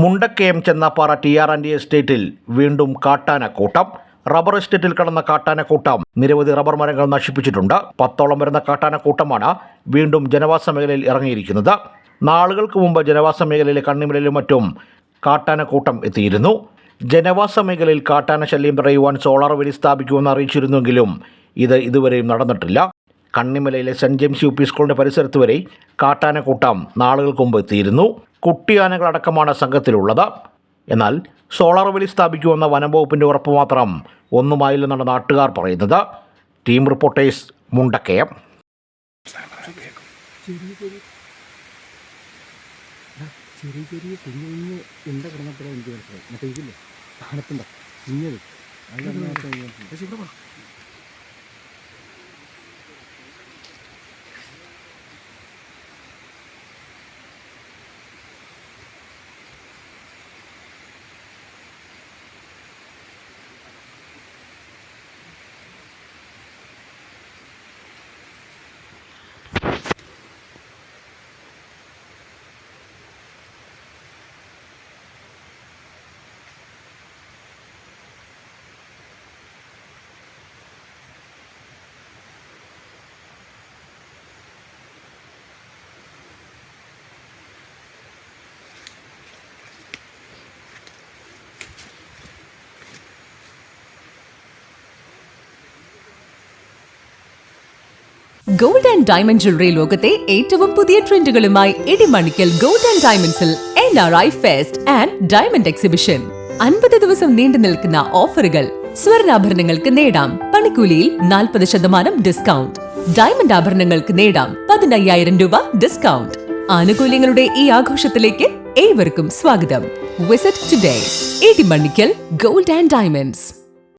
Mundakayam Chennappara T R and എസ്റ്റേറ്റിൽ വീണ്ടും കാട്ടാനക്കൂട്ടം. Rubber എസ്റ്റേറ്റിൽ കടന്ന കാട്ടാനക്കൂട്ടം. നിരവധി റബ്ബർ മരങ്ങൾ നശിപ്പിച്ചിട്ടുണ്ട്. പത്തോളം വരുന്ന കാട്ടാനക്കൂട്ടമാണ് വീണ്ടും ജനവാസ മേഖലയിൽ ഇറങ്ങിയിരിക്കുന്നത്. നാളുകൾക്ക് മുമ്പ് ജനവാസ മേഖലയിലെ കണ്ണിമലയിലും മറ്റും കാട്ടാനക്കൂട്ടം എത്തിയിരുന്നു. ജനവാസ മേഖലയിൽ കാട്ടാന ശല്യം തടയുവാൻ സോളാർ വേലി സ്ഥാപിക്കുമെന്ന് അറിയിച്ചിരുന്നെങ്കിലും ഇത് ഇതുവരെയും നടന്നിട്ടില്ല. കണ്ണിമലയിലെ സെന്റ് ജെയിംസ് യു പി സ്കൂളിന്റെ പരിസരത്ത് വരെ കാട്ടാനക്കൂട്ടം നാളുകൾക്ക് മുമ്പ് എത്തിയിരുന്നു. കുട്ടിയാനകളടക്കമാണ് സംഘത്തിലുള്ളത്. എന്നാൽ സോളാർ വെലി സ്ഥാപിക്കുമെന്ന വനംവകുപ്പിന്റെ ഉറപ്പ് മാത്രം ഒന്നുമായില്ലെന്നാണ് നാട്ടുകാർ പറയുന്നത്. Team reporters Mundakayam. ചെറിയ ചെറിയ കുഞ്ഞു കുഞ്ഞ് എന്താ കിടന്നപ്പോഴാണ് എനിക്ക് മനസ്സിലായി മറ്റേ ഇതില്ലേ? തണുപ്പുണ്ട കുഞ്ഞത്. അത് അതിനകത്ത് ഇവിടെ ഗോൾഡ് ആൻഡ് ഡയമണ്ട് ജ്വല്ലറി ലോകത്തെ ഏറ്റവും പുതിയ ട്രെൻഡുകളുമായി ഇടിമണിക്കൽ ഗോൾഡ് ആൻഡ് ഡയമണ്ട്സിൽ N R I fest and diamond exhibition അൻപത് ദിവസം നീണ്ടു നിൽക്കുന്ന ഓഫറുകൾ സ്വർണാഭരണങ്ങൾക്ക് നേടാം. പണിക്കൂലിയിൽ നാൽപ്പത് ശതമാനം ഡിസ്കൗണ്ട് ഡയമണ്ട് ആഭരണങ്ങൾക്ക് നേടാം പതിനയ്യായിരം രൂപ ഡിസ്കൗണ്ട് ആനുകൂല്യങ്ങളുടെ ഈ ആഘോഷത്തിലേക്ക് ഏവർക്കും സ്വാഗതം. Visit today Idimannickal gold and diamonds